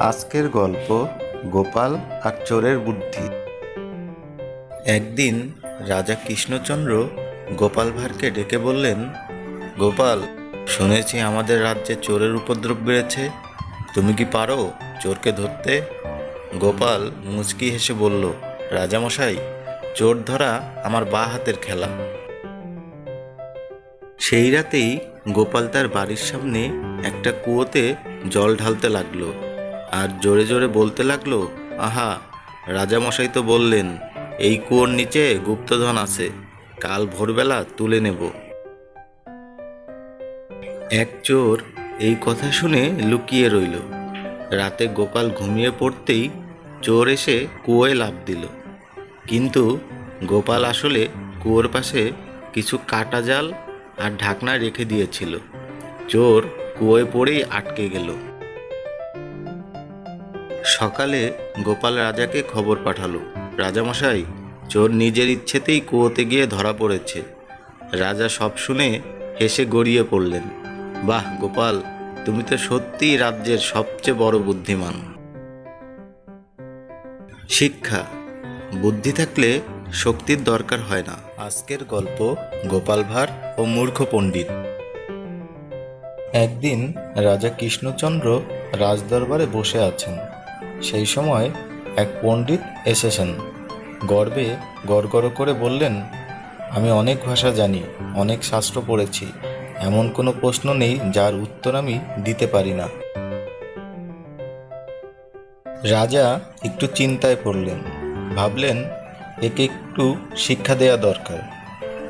আজকের গল্প গোপাল আর চোরের বুদ্ধি। একদিন রাজা কৃষ্ণচন্দ্র গোপাল ভাঁড়কে ডেকে বললেন, গোপাল, শুনেছি আমাদের রাজ্যে চোরের উপদ্রব বেড়েছে। তুমি কি পারো চোরকে ধরতে? গোপাল মুচকি হেসে বলল, রাজামশাই, চোর ধরা আমার বা হাতের খেলা। সেই রাতেই গোপাল তার বাড়ির সামনে একটা কুয়োতে জল ঢালতে লাগল। আর জোরে জোরে বলতে লাগল, আহা, রাজামশাই তো বললেন, এই কুয়োর নিচে গুপ্তধন আছে, কাল ভোরবেলা তুলে নেব। এক চোর এই কথা শুনে লুকিয়ে রইল। রাতে গোপাল ঘুমিয়ে পড়তেই চোর এসে কুয়োয় লাফ দিল। কিন্তু গোপাল আসলে কুয়োর পাশে কিছু কাটা জাল আর ঢাকনা রেখে দিয়েছিল। চোর কুয়োয় পড়েই আটকে গেল। সকালে গোপাল রাজাকে খবর পাঠালো। রাজামশাই, চোর নিজের ইচ্ছেতেই কুয়োতে গিয়ে ধরা পড়েছে। রাজা সব শুনে হেসে গড়িয়ে পড়লেন। বাহ, গোপাল, তুমি তো সত্যিই রাজ্যের সবচেয়ে বড় বুদ্ধিমান। শিক্ষা, বুদ্ধি থাকলে শক্তির দরকার হয় না। আজকের গল্প গোপাল ভাঁড় ও মূর্খ পণ্ডিত। একদিন রাজা কৃষ্ণচন্দ্র রাজদরবারে বসে আছেন। সেই সময় এক পণ্ডিত এসেছেন। গর্বে গড়গড় করে বললেন, আমি অনেক ভাষা জানি, অনেক শাস্ত্র পড়েছি। এমন কোনো প্রশ্ন নেই যার উত্তর আমি দিতে পারি না। রাজা একটু চিন্তায় পড়লেন। ভাবলেন, একে একটু শিক্ষা দেওয়া দরকার।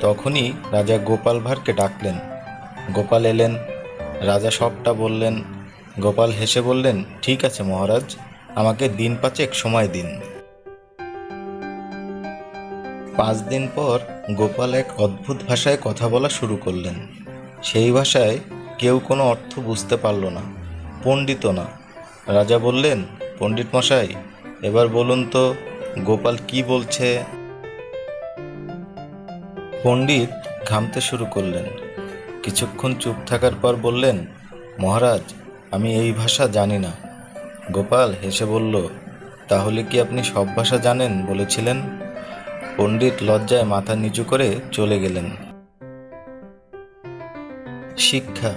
তখনই রাজা গোপাল ভাঁড়কে ডাকলেন। গোপাল এলেন। রাজা সবটা বললেন। গোপাল হেসে বললেন, ঠিক আছে মহারাজ। আমাকে দিন পাঁচেক সময় দিন। পাঁচ দিন পর গোপাল এক অদ্ভুত ভাষায় কথা বলা শুরু করলেন। সেই ভাষায় কেউ কোনো অর্থ বুঝতে পারল না, পণ্ডিত না। রাজা বললেন, পণ্ডিত মশাই, এবার বলুন তো, গোপাল কি বলছে? পণ্ডিত ঘামতে শুরু করলেন। কিছুক্ষণ চুপ থাকার পর বললেন, মহারাজ, আমি এই ভাষা জানি না। গোপাল হেসে বলল, তাহলে কি আপনি সব ভাষা জানেন? বলেছিলেন। পণ্ডিত লজ্জায় মাথা নিচু করে চলে গেলেন। শিক্ষা,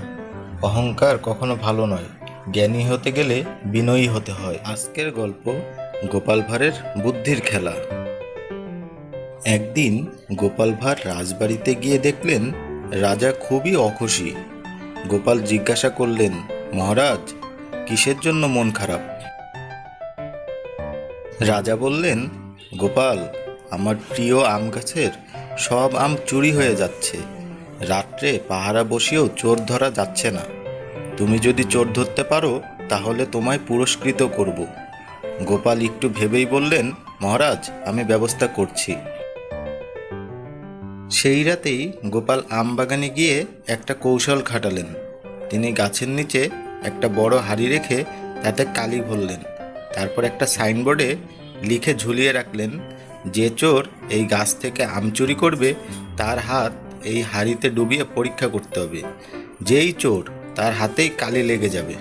অহংকার কখনো ভালো নয়। জ্ঞানী হতে গেলে বিনয়ী হতে হয়। আজকের গল্প গোপাল ভাঁড়ের বুদ্ধির খেলা। একদিন গোপাল ভাঁড় রাজবাড়িতে গিয়ে দেখলেন, রাজা খুবই অখুশি। গোপাল জিজ্ঞাসা করলেন, মহারাজ কিসের জন্য মন খারাপ? রাজা বললেন, গোপাল, আমার প্রিয় আম গাছের সব আম চুরি হয়ে যাচ্ছে। রাত্রে পাহারা বসিয়েও চোর ধরা যাচ্ছে না। তুমি যদি চোর ধরতে পারো, তাহলে তোমায় পুরস্কৃত করব। গোপাল একটু ভেবেই বললেন, মহারাজ, আমি ব্যবস্থা করছি। সেই রাতেই গোপাল আম বাগানে গিয়ে একটা কৌশল খাটালেন। তিনি গাছের নিচে একটা বড় হাড়ি রেখে তাতে কালি ভরলেন। তারপর একটা সাইনবোর্ডে লিখে ঝুলিয়ে রাখলেন, যে চোর এই গাছ থেকে আম চুরি করবে, তার হাত এই হাড়িতে ডুবিয়ে পরীক্ষা করতে হবে। যেই চোর, তার হাতেই কালি লেগে যাবে।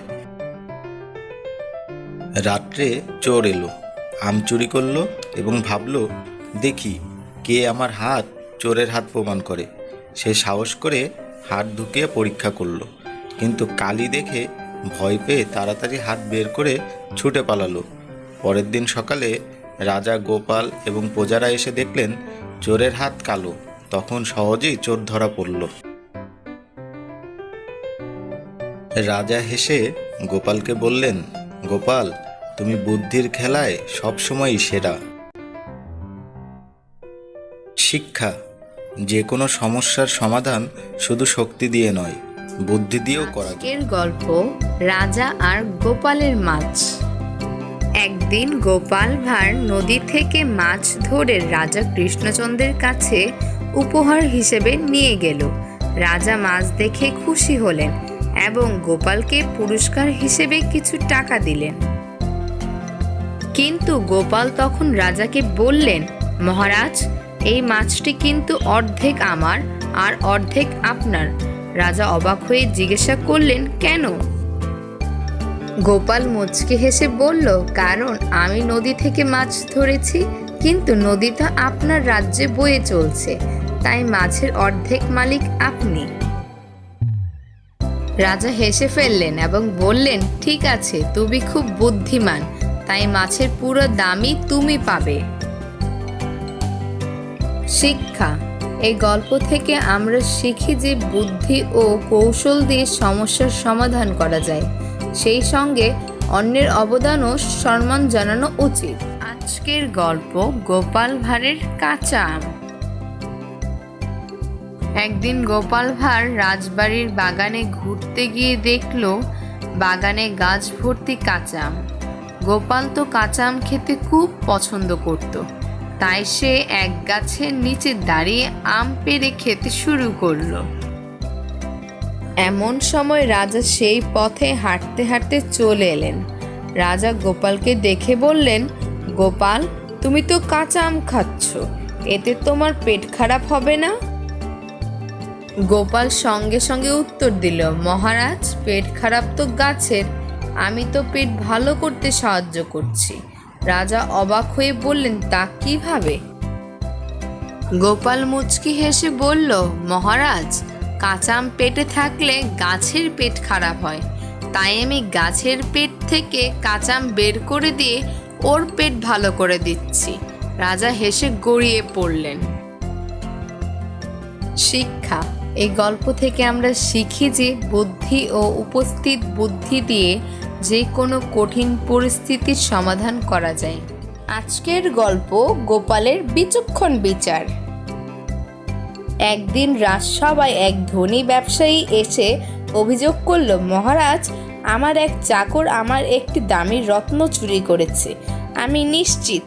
রাত্রে চোর এলো, আম চুরি করল এবং ভাবলো, দেখি, কে আমার হাত চোরের হাত প্রমাণ করে? সে সাহস করে হাত ঢুকিয়ে পরীক্ষা করল, কিন্তু কালি দেখে ভয় পেয়ে তাড়াতাড়ি হাত বের করে ছুটে পালালো। পরের দিন সকালে রাজা গোপাল এবং প্রজারা এসে দেখলেন, চোরের হাত কালো। তখন সহজেই চোর ধরা পড়ল। রাজা হেসে গোপালকে বললেন, গোপাল, তুমি বুদ্ধির খেলায় সবসময়ই সেরা। শিক্ষা, যে কোনো সমস্যার সমাধান শুধু শক্তি দিয়ে নয় বুদ্ধি দিয়েও করা আজকের গল্প রাজা আর গোপালের মাছ। একদিন গোপাল ভাঁড় নদী থেকে মাছ ধরে রাজা কৃষ্ণচন্দ্রের কাছে উপহার হিসেবে নিয়ে গেল। রাজা মাছ দেখে খুশি হলেন এবং গোপালকে পুরস্কার হিসেবে কিছু টাকা দিলেন। কিন্তু গোপাল তখন রাজাকে বললেন, মহারাজ, এই মাছটি কিন্তু অর্ধেক আমার আর অর্ধেক আপনার। রাজা অবাক হয়ে জিজ্ঞাসা করলেন, কেন? গোপাল মুচকি হেসে বলল, কারণ আমি নদী থেকে মাছ ধরেছি, কিন্তু নদীটা আপনার রাজ্যে বয়ে চলছে, তাই মাছের অর্ধেক মালিক আপনি। রাজা হেসে ফেললেন এবং বললেন, ঠিক আছে, তুমি খুব বুদ্ধিমান, তাই মাছের পুরো দামই তুমি পাবে। শিক্ষা এই গল্প থেকে আমরা শিখি যে বুদ্ধি ও কৌশল দিয়ে সমস্যার সমাধান করা যায়। সেই সঙ্গে অন্যের অবদানও সম্মান জানানো উচিত। আজকের গল্প গোপাল ভাঁড়ের কাঁচা আম। একদিন গোপাল ভাঁড় রাজবাড়ির বাগানে ঘুরতে গিয়ে দেখল, বাগানে গাছ ভর্তি কাঁচা আম। গোপাল তো কাঁচা আম খেতে খুব পছন্দ করত। তাই সে এক গাছের নিচে দাঁড়িয়ে আম পেড়ে খেতে শুরু করল। এমন সময় রাজা সেই পথে হাঁটতে হাঁটতে চলে এলেন। রাজা গোপালকে দেখে বললেন, গোপাল, তুমি তো কাঁচা আম খাচ্ছ, এতে তোমার পেট খারাপ হবে না? গোপাল সঙ্গে সঙ্গে উত্তর দিল, মহারাজ, পেট খারাপ তো গাছের, আমি তো পেট ভালো করতে সাহায্য করছি। রাজা অবাক হয়ে বললেন, তা কীভাবে? গোপাল মুচকি হেসে বলল, মহারাজ, কাঁচাম পেটে থাকলে গাছের পেট খারাপ হয়। তাই আমি গাছের পেট থেকে কাঁচাম বের করে দিয়ে ওর পেট ভালো করে দিচ্ছি। রাজা হেসে গড়িয়ে পড়লেন। শিক্ষা, এই গল্প থেকে আমরা শিখি যে বুদ্ধি ও উপস্থিত বুদ্ধি দিয়ে যে কোনো কঠিন পরিস্থিতির সমাধান করা যায়। আজকের গল্প গোপালের বিচক্ষণ বিচার। একদিন রাজসভায় এক ধনী ব্যবসায়ী এসে অভিযোগ করল, মহারাজ, আমার এক চাকর আমার একটি দামি রত্ন চুরি করেছে, আমি নিশ্চিত।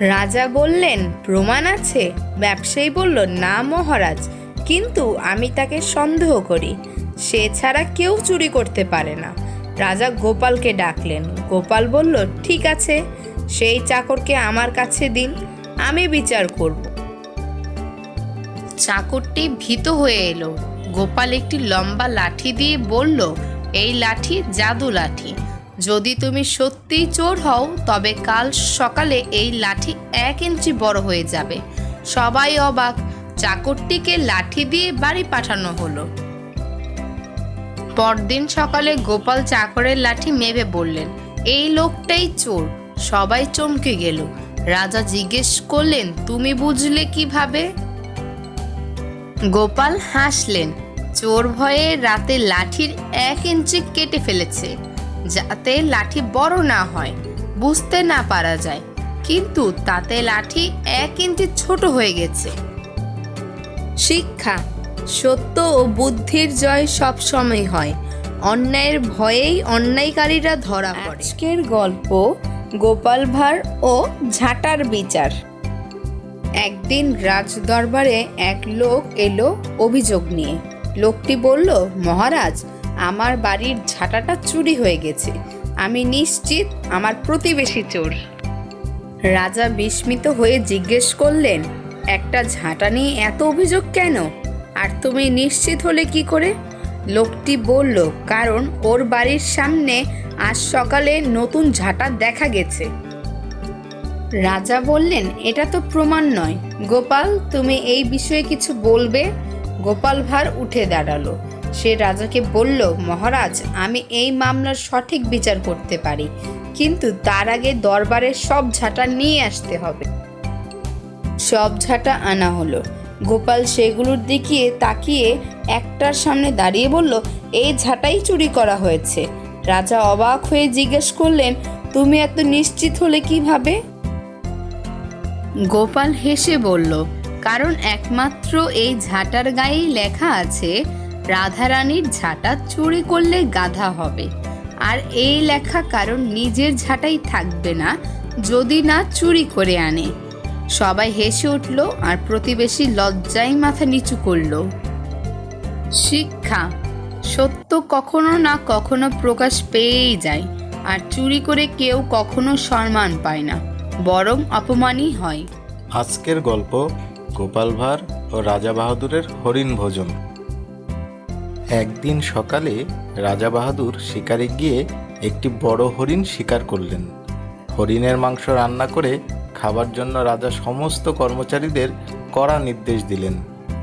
রাজা বললেন, প্রমাণ আছে? ব্যবসায়ী বলল, না মহারাজ, কিন্তু আমি তাকে সন্দেহ করি। সে ছাড়া কেউ চুরি করতে পারে না। রাজা গোপালকে ডাকলেন। গোপাল বলল, ঠিক আছে, সেই চাকরকে আমার কাছে দিন, আমি বিচার করব। চাকরটি ভীত হয়ে এলো। গোপাল একটি লম্বা লাঠি দিয়ে বলল, এই লাঠি জাদু লাঠি। যদি তুমি সত্যিই চোর হও, তবে কাল সকালে এই লাঠি এক ইঞ্চি বড় হয়ে যাবে। সবাই অবাক। চাকরটিকে লাঠি দিয়ে বাড়ি পাঠানো হলো। পরদিন সকালে গোপাল চাকরের লাঠি মেপে বললেন, এই লোকটাই চোর। সবাই চমকে গেল। রাজা জিজ্ঞেস করলেন, তুমি বুঝলে কীভাবে? গোপাল হাসলেন, চোর ভয়ে রাতে লাঠির এক ইঞ্চি কেটে ফেলেছে, যাতে লাঠি বড় না হয়। বুঝতে না পারা যায়, কিন্তু তাতে লাঠি এক ইঞ্চি ছোট হয়ে গেছে। শিক্ষা সত্য ও বুদ্ধির জয় সব সময় হয়। অন্যায়ের ভয়েই অন্যায়কারীরা ধরা পড়ে। আজকের গল্প গোপাল ভাঁড় ও ঝাঁটার বিচার। একদিন রাজদরবারে এক লোক এলো অভিযোগ নিয়ে। লোকটি বলল মহারাজ আমার বাড়ির ঝাঁটাটা চুরি হয়ে গেছে। আমি নিশ্চিত আমার প্রতিবেশী চোর। রাজা বিস্মিত হয়ে জিজ্ঞেস করলেন একটা ঝাঁটা নিয়ে এত অভিযোগ কেন? আর তুমি নিশ্চিত হলে কি করে? লোকটি বলল, কারণ ওর বাড়ির সামনে আজ সকালে নতুন ঝাঁটা দেখা গেছে। রাজা বললেন, এটা তো প্রমাণ নয়। গোপাল, তুমি এই বিষয়ে কিছু বলবে? গোপাল ভাঁড় উঠে দাঁড়াল। সে রাজাকে বলল, মহারাজ, আমি এই মামলার সঠিক বিচার করতে পারি, কিন্তু তার আগে দরবারে সব ঝাঁটা নিয়ে আসতে হবে। সব ঝাঁটা আনা হলো। গোপাল সেগুলোর দিকে তাকিয়ে একটার সামনে দাঁড়িয়ে বলল, এই ঝাঁটাই চুরি করা হয়েছে। রাজা অবাক হয়ে জিজ্ঞেস করলেন, তুমি এত নিশ্চিত হলে কীভাবে? গোপাল হেসে বলল, কারণ একমাত্র এই ঝাঁটার গায়েই লেখা আছে, রাধারানীর ঝাঁটা চুরি করলে গাধা হবে। আর এই লেখা কারণ নিজের ঝাঁটাই থাকবে না, যদি না চুরি করে আনে। সবাই হেসে উঠল আর প্রতিবেশী লজ্জায় মাথা নিচু করল। শিক্ষা, সত্য কখনো না কখনো প্রকাশ পেয়েই যায়, আর চুরি করে কেউ কখনো সম্মান পায় না, বরং অপমানই হয়। আজকের গল্প গোপাল ভাঁড় ও রাজা বাহাদুরের হরিণ ভোজন। একদিন সকালে রাজা বাহাদুর শিকারে গিয়ে একটি বড় হরিণ শিকার করলেন। হরিণের মাংস রান্না করে খাবার জন্য রাজা সমস্ত কর্মচারীদের কড়া নির্দেশ দিলেন।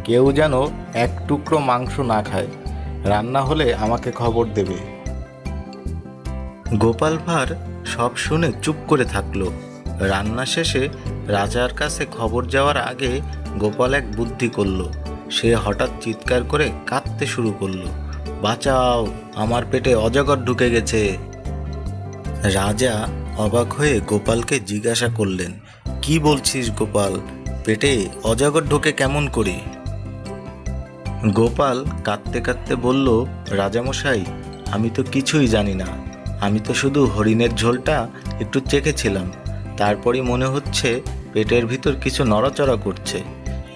কেউ যেন এক টুকরো মাংস না খায়। রান্না হলে আমাকে খবর দেবে। গোপাল ভাঁড় সব শুনে চুপ করে থাকল। রান্না শেষে রাজার কাছে খবর যাওয়ার আগে গোপাল এক বুদ্ধি করল। সে হঠাৎ চিৎকার করে কাঁদতে শুরু করল। বাঁচাও, আমার পেটে অজগর ঢুকে গেছে। রাজা অবাক হয়ে গোপালকে জিজ্ঞাসা করলেন, কি বলছিস গোপাল? পেটে অজাগর ঢোকে কেমন করে? গোপাল কাঁদতে কাঁদতে বলল, রাজামশাই, আমি তো কিছুই জানি না। আমি তো শুধু হরিণের ঝোলটা একটু চেখেছিলাম। তারপরই মনে হচ্ছে পেটের ভিতর কিছু নড়াচড়া করছে।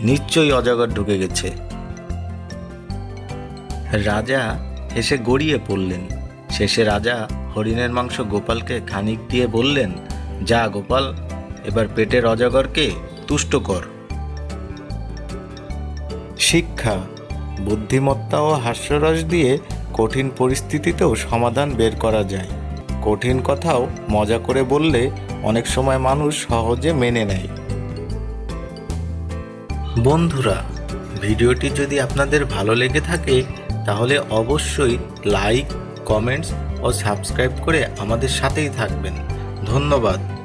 নিশ্চয়ই অজাগর ঢুকে গেছে। রাজা হেসে গড়িয়ে পড়লেন। শেষে রাজা হরিণের মাংস গোপালকে খানিক দিয়ে বললেন, যা গোপাল, এবার পেটের অজাগরকে তুষ্ট কর। শিক্ষা, বুদ্ধিমত্তা ও হাস্যরস দিয়ে কঠিন পরিস্থিতিতেও সমাধান বের করা যায়। কঠিন কথাও মজা করে বললে অনেক সময় মানুষ সহজে মেনে নেয়। বন্ধুরা, ভিডিওটি যদি আপনাদের ভালো লেগে থাকে, তাহলে অবশ্যই লাইক, কমেন্টস ও সাবস্ক্রাইব করে আমাদের সাথেই থাকবেন। ধন্যবাদ।